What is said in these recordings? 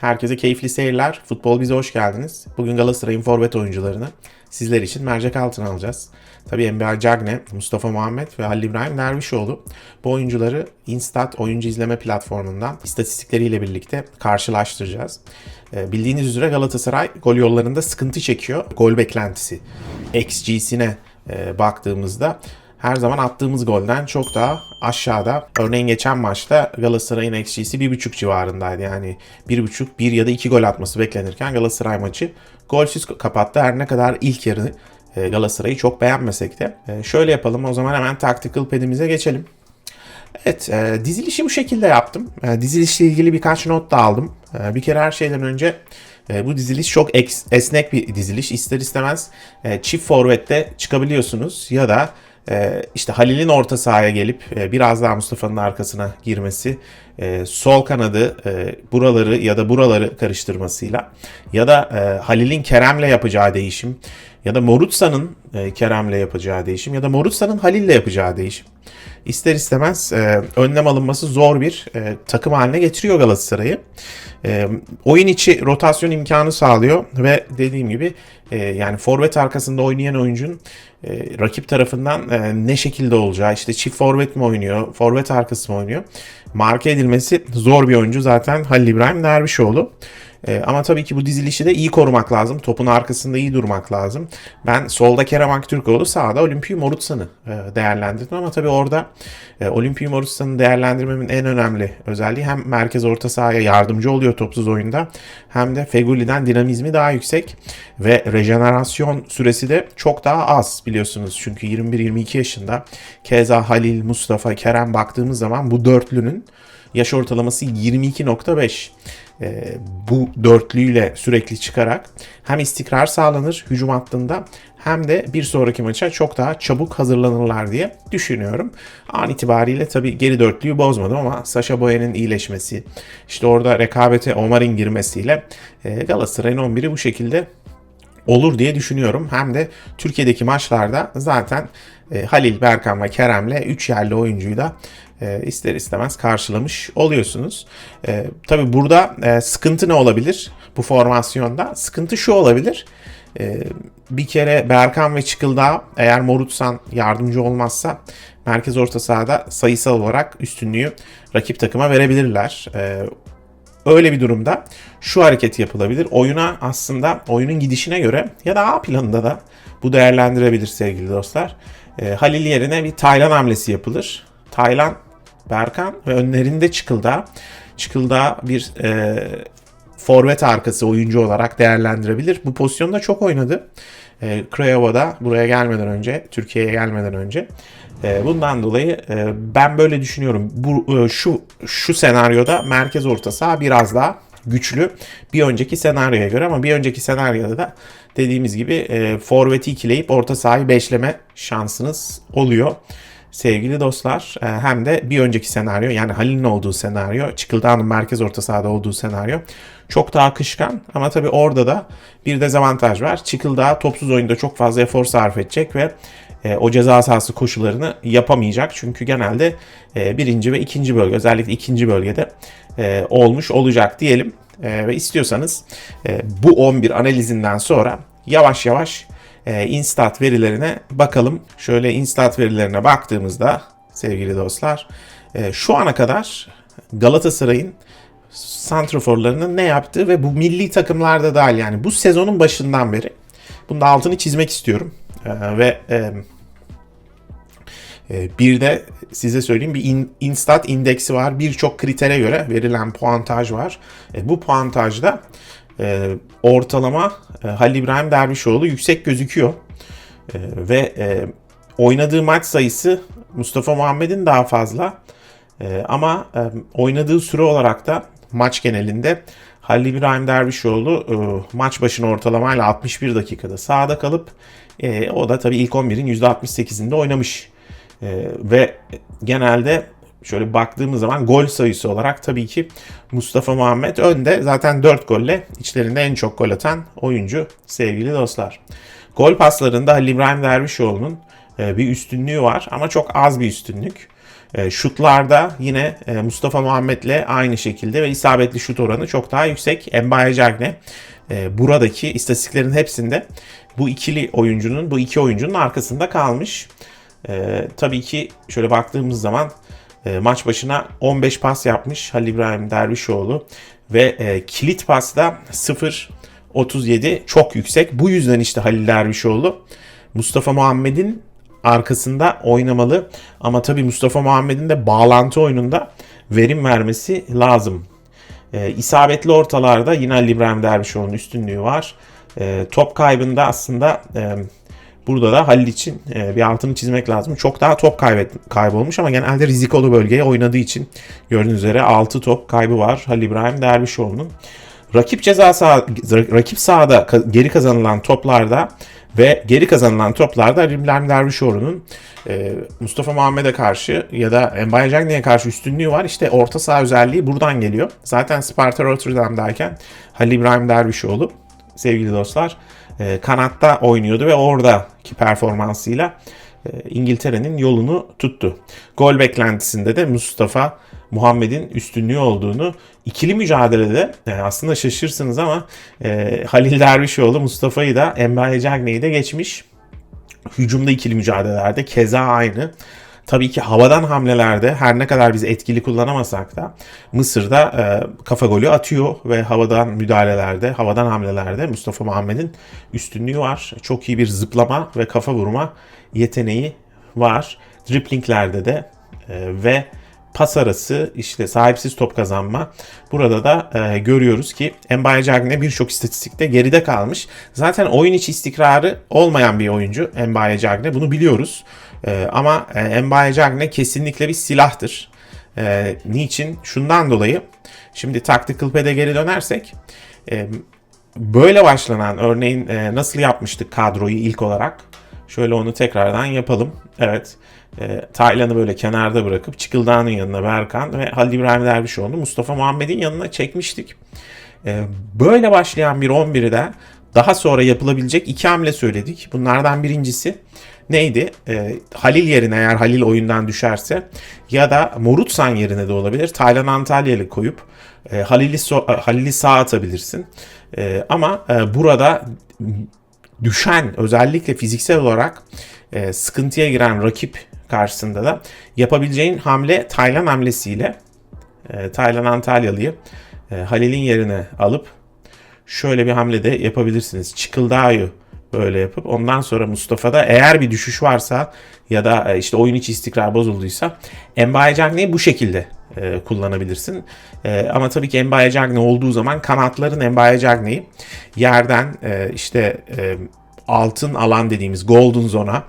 Herkese keyifli seyirler. Futbol bize hoş geldiniz. Bugün Galatasaray'ın forvet oyuncularını sizler için mercek altına alacağız. Tabii NBA Cagne, Mustafa Muhammed ve Halil İbrahim Dervişoğlu bu oyuncuları Instat oyuncu izleme platformundan istatistikleriyle birlikte karşılaştıracağız. Ee, bildiğiniz üzere Galatasaray gol yollarında sıkıntı çekiyor. Gol beklentisi XG'sine e, baktığımızda her zaman attığımız golden çok daha aşağıda. Örneğin geçen maçta Galatasaray'ın XG'si 1.5 civarındaydı. Yani 1.5, 1 ya da 2 gol atması beklenirken Galatasaray maçı golsüz kapattı. Her ne kadar ilk yarı e, Galatasaray'ı çok beğenmesek de. E, şöyle yapalım o zaman hemen tactical pad'imize geçelim. Evet, e, dizilişi bu şekilde yaptım. E, dizilişle ilgili birkaç not da aldım. E, bir kere her şeyden önce e, bu diziliş çok eks, esnek bir diziliş. İster istemez e, çift forvette çıkabiliyorsunuz ya da işte Halil'in orta sahaya gelip e, biraz daha Mustafa'nın arkasına girmesi, e, sol kanadı e, buraları ya da buraları karıştırmasıyla ya da Halil'in Kerem'le yapacağı değişim ya da Morutsa'nın Kerem'le yapacağı değişim ya da Morutsa'nın Halil'le yapacağı değişim ister istemez önlem alınması zor bir e, takım haline getiriyor Galatasaray'ı. Oyun içi rotasyon imkanı sağlıyor ve dediğim gibi yani forvet arkasında oynayan oyuncunun e, rakip tarafından e, ne şekilde olacağı işte çift forvet mi oynuyor, forvet arkası mı oynuyor marke edilmesi zor bir oyuncu zaten Halil İbrahim Dervişoğlu. E, ama tabii ki bu dizilişi de iyi korumak lazım. Topun arkasında iyi durmak lazım. Ben solda Kerem Aktürkoğlu sağda Olimpiyu Morutsan'ı e, değerlendirdim ama tabii orada e, Olimpiyu Morutsan'ı değerlendirmemin en önemli özelliği hem merkez orta sahaya yardımcı oluyor topsuz oyunda hem de Feguli'den dinamizmi daha yüksek ve rejenerasyon süresi de çok daha az biliyorsunuz. Çünkü 21-22 yaşında Keza Halil, Mustafa, Kerem baktığımız zaman bu dörtlünün yaş ortalaması 22.5 e, bu dörtlüyle sürekli çıkarak hem istikrar sağlanır hücum hattında hem de bir sonraki maça çok daha çabuk hazırlanırlar diye düşünüyorum. An itibariyle tabii geri dörtlüyü bozmadım ama Sasha Boye'nin iyileşmesi, işte orada rekabete Omar'ın girmesiyle e, Galatasaray'ın 11'i bu şekilde olur diye düşünüyorum. Hem de Türkiye'deki maçlarda zaten e, Halil, Berkan ve Kerem'le 3 yerli oyuncuyu da e, ister istemez karşılamış oluyorsunuz. E, Tabi burada e, sıkıntı ne olabilir bu formasyonda? Sıkıntı şu olabilir. E, bir kere Berkan ve Çıkıldağ eğer Morutsan yardımcı olmazsa merkez orta sahada sayısal olarak üstünlüğü rakip takıma verebilirler. E, öyle bir durumda şu hareket yapılabilir. Oyuna aslında oyunun gidişine göre ya da A planında da bu değerlendirebilir sevgili dostlar. E, Halil yerine bir Taylan hamlesi yapılır. Taylan Berkan ve önlerinde Çıkıldağ. Çıkıldağ bir e, forvet arkası oyuncu olarak değerlendirebilir. Bu pozisyonda çok oynadı. E, Craiova'da buraya gelmeden önce, Türkiye'ye gelmeden önce. E, bundan dolayı e, ben böyle düşünüyorum. Bu e, şu şu senaryoda merkez orta saha biraz daha güçlü bir önceki senaryoya göre ama bir önceki senaryoda da dediğimiz gibi e, forveti ikileyip orta sahayı beşleme şansınız oluyor sevgili dostlar. E, hem de bir önceki senaryo yani Halil'in olduğu senaryo, Çıkıldağ'ın merkez orta sahada olduğu senaryo çok daha akışkan ama tabii orada da bir dezavantaj var. Çıkıldağ topsuz oyunda çok fazla efor sarf edecek ve e, o ceza sahası koşularını yapamayacak. Çünkü genelde e, birinci ve ikinci bölge özellikle ikinci bölgede olmuş olacak diyelim. Ve istiyorsanız bu 11 analizinden sonra yavaş yavaş e, Instat verilerine bakalım. Şöyle Instat verilerine baktığımızda sevgili dostlar e, şu ana kadar Galatasaray'ın santraforlarının ne yaptığı ve bu milli takımlarda dahil yani bu sezonun başından beri bunun altını çizmek istiyorum. E, ve e, e, bir de size söyleyeyim bir in, Instat indeksi var. Birçok kritere göre verilen puantaj var. E, bu puantajda e, ortalama e, Halil İbrahim Dervişoğlu yüksek gözüküyor. E, ve e, oynadığı maç sayısı Mustafa Muhammed'in daha fazla. E, ama e, oynadığı süre olarak da maç genelinde Halil İbrahim Dervişoğlu e, maç başına ortalamayla 61 dakikada sahada kalıp e, o da tabii ilk 11'in %68'inde oynamış. E, ve genelde şöyle baktığımız zaman gol sayısı olarak tabii ki Mustafa Muhammed önde. Zaten 4 golle içlerinde en çok gol atan oyuncu sevgili dostlar. Gol paslarında Halil İbrahim Dervişoğlu'nun e, bir üstünlüğü var ama çok az bir üstünlük. E, şutlarda yine e, Mustafa Muhammed'le aynı şekilde ve isabetli şut oranı çok daha yüksek. Mbaye Cagne buradaki istatistiklerin hepsinde bu ikili oyuncunun, bu iki oyuncunun arkasında kalmış. Tabii ki şöyle baktığımız zaman e, maç başına 15 pas yapmış Halil İbrahim Dervişoğlu ve e, kilit pasta 0.37 çok yüksek. Bu yüzden işte Halil Dervişoğlu Mustafa Muhammed'in arkasında oynamalı. Ama tabii Mustafa Muhammed'in de bağlantı oyununda verim vermesi lazım. E, isabetli ortalarda yine Ali İbrahim Dervişoğlu'nun üstünlüğü var. E, top kaybında aslında e, burada da Halil için e, bir altını çizmek lazım. Çok daha top kaybet, kaybolmuş ama genelde rizikolu bölgeye oynadığı için gördüğünüz üzere 6 top kaybı var Halil İbrahim Dervişoğlu'nun. Rakip ceza sah rakip sahada geri kazanılan toplarda ve geri kazanılan toplarda İbrahim Dervişoğlu'nun e, Mustafa Muhammed'e karşı ya da Mbaye Cagne'ye karşı üstünlüğü var. İşte orta saha özelliği buradan geliyor. Zaten Sparta Rotterdam'dayken Halil İbrahim Dervişoğlu sevgili dostlar e, kanatta oynuyordu ve oradaki performansıyla e, İngiltere'nin yolunu tuttu. Gol beklentisinde de Mustafa Muhammed'in üstünlüğü olduğunu ikili mücadelede e, aslında şaşırsınız ama e, Halil Dervişoğlu Mustafa'yı da Emre Cagne'yi de geçmiş. Hücumda ikili mücadelelerde keza aynı. Tabii ki havadan hamlelerde her ne kadar biz etkili kullanamasak da Mısır'da e, kafa golü atıyor ve havadan müdahalelerde, havadan hamlelerde Mustafa Muhammed'in üstünlüğü var. Çok iyi bir zıplama ve kafa vurma yeteneği var. Driplinglerde de e, ve pas arası işte sahipsiz top kazanma. Burada da e, görüyoruz ki Mbaye Cagne birçok istatistikte geride kalmış. Zaten oyun içi istikrarı olmayan bir oyuncu Mbaye Cagne bunu biliyoruz. E, ama e, Mbaye Cagne kesinlikle bir silahtır. E, niçin? Şundan dolayı şimdi Tactical Pad'e geri dönersek e, böyle başlanan örneğin e, nasıl yapmıştık kadroyu ilk olarak? Şöyle onu tekrardan yapalım. Evet. E, Taylan'ı böyle kenarda bırakıp Çıkıldağ'ın yanına Berkan ve Halil İbrahim Dervişoğlu Mustafa Muhammed'in yanına çekmiştik. E, böyle başlayan bir 11'i de daha sonra yapılabilecek iki hamle söyledik. Bunlardan birincisi neydi? E, Halil yerine eğer Halil oyundan düşerse ya da Morutsan yerine de olabilir. Taylan Antalyalı koyup e, Halil'i so Halil'i sağ atabilirsin. E, ama e, burada düşen özellikle fiziksel olarak e, sıkıntıya giren rakip karşısında da yapabileceğin hamle Taylan hamlesiyle e, Taylan Antalyalı'yı e, Halil'in yerine alıp şöyle bir hamle de yapabilirsiniz. Çıkıldağ'ı böyle yapıp ondan sonra Mustafa'da eğer bir düşüş varsa ya da e, işte oyun içi istikrar bozulduysa Mbaye Cagne'yi bu şekilde e, kullanabilirsin. E, ama tabii ki Mbaye Cagne olduğu zaman kanatların Mbaye Cagne'yi yerden e, işte e, altın alan dediğimiz golden zona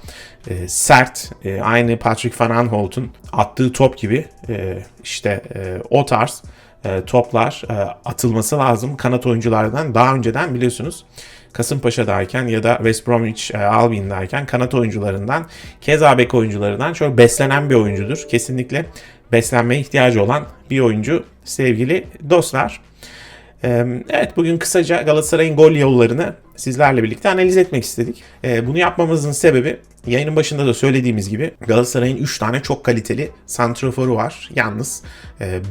e, sert e, aynı Patrick Van Aanholt'un attığı top gibi e, işte e, o tarz e, toplar e, atılması lazım kanat oyunculardan. Daha önceden biliyorsunuz Kasımpaşa'dayken ya da West Bromwich e, Albion'dayken kanat oyuncularından keza bek oyuncularından çok beslenen bir oyuncudur. Kesinlikle beslenmeye ihtiyacı olan bir oyuncu sevgili dostlar. Evet bugün kısaca Galatasaray'ın gol yollarını sizlerle birlikte analiz etmek istedik. Bunu yapmamızın sebebi yayının başında da söylediğimiz gibi Galatasaray'ın 3 tane çok kaliteli santraforu var. Yalnız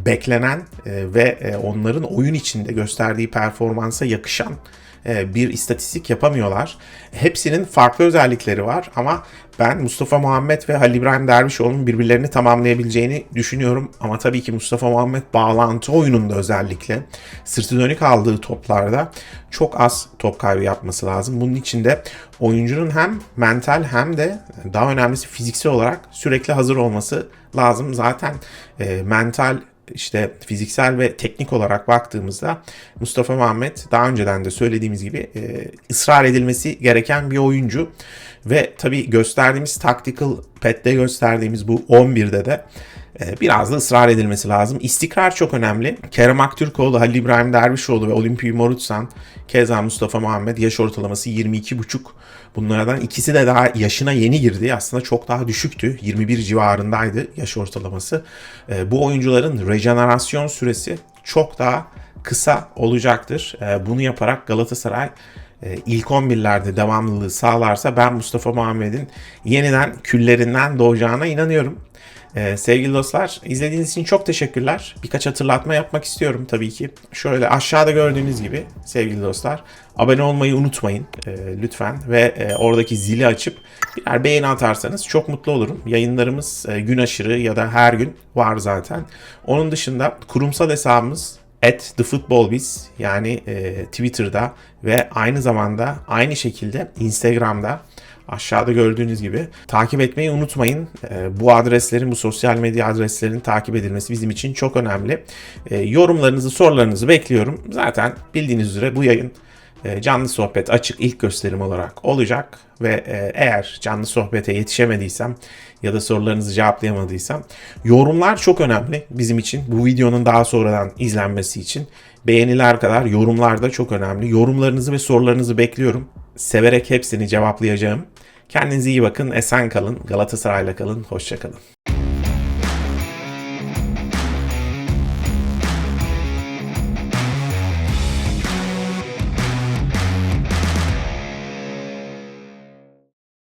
beklenen ve onların oyun içinde gösterdiği performansa yakışan e, bir istatistik yapamıyorlar. Hepsinin farklı özellikleri var ama ben Mustafa Muhammed ve Halil İbrahim Dervişoğlu'nun birbirlerini tamamlayabileceğini düşünüyorum. Ama tabii ki Mustafa Muhammed bağlantı oyununda özellikle sırtı dönük aldığı toplarda çok az top kaybı yapması lazım. Bunun için de oyuncunun hem mental hem de daha önemlisi fiziksel olarak sürekli hazır olması lazım. Zaten e, mental işte fiziksel ve teknik olarak baktığımızda Mustafa Muhammed daha önceden de söylediğimiz gibi e, ısrar edilmesi gereken bir oyuncu ve tabii gösterdiğimiz tactical pet'te gösterdiğimiz bu 11'de de e, biraz da ısrar edilmesi lazım. İstikrar çok önemli. Kerem Aktürkoğlu, Halil İbrahim Dervişoğlu ve Olimpiyi Morutsan, keza Mustafa Muhammed yaş ortalaması 22,5. Bunlardan ikisi de daha yaşına yeni girdi. Aslında çok daha düşüktü. 21 civarındaydı yaş ortalaması. E, bu oyuncuların rejenerasyon süresi çok daha kısa olacaktır. E, bunu yaparak Galatasaray ilk 11'lerde devamlılığı sağlarsa ben Mustafa Muhammed'in yeniden küllerinden doğacağına inanıyorum. Ee, sevgili dostlar izlediğiniz için çok teşekkürler. Birkaç hatırlatma yapmak istiyorum tabii ki. Şöyle aşağıda gördüğünüz gibi sevgili dostlar abone olmayı unutmayın e, lütfen ve e, oradaki zili açıp birer beğeni atarsanız çok mutlu olurum. Yayınlarımız e, gün aşırı ya da her gün var zaten. Onun dışında kurumsal hesabımız at thefootballbiz yani e, Twitter'da ve aynı zamanda aynı şekilde Instagram'da aşağıda gördüğünüz gibi takip etmeyi unutmayın. E, bu adreslerin, bu sosyal medya adreslerinin takip edilmesi bizim için çok önemli. E, yorumlarınızı, sorularınızı bekliyorum. Zaten bildiğiniz üzere bu yayın canlı sohbet açık ilk gösterim olarak olacak ve e, eğer canlı sohbete yetişemediysem ya da sorularınızı cevaplayamadıysam yorumlar çok önemli bizim için. Bu videonun daha sonradan izlenmesi için beğeniler kadar yorumlar da çok önemli. Yorumlarınızı ve sorularınızı bekliyorum. Severek hepsini cevaplayacağım. Kendinize iyi bakın, esen kalın, Galatasaray'la kalın, hoşça kalın.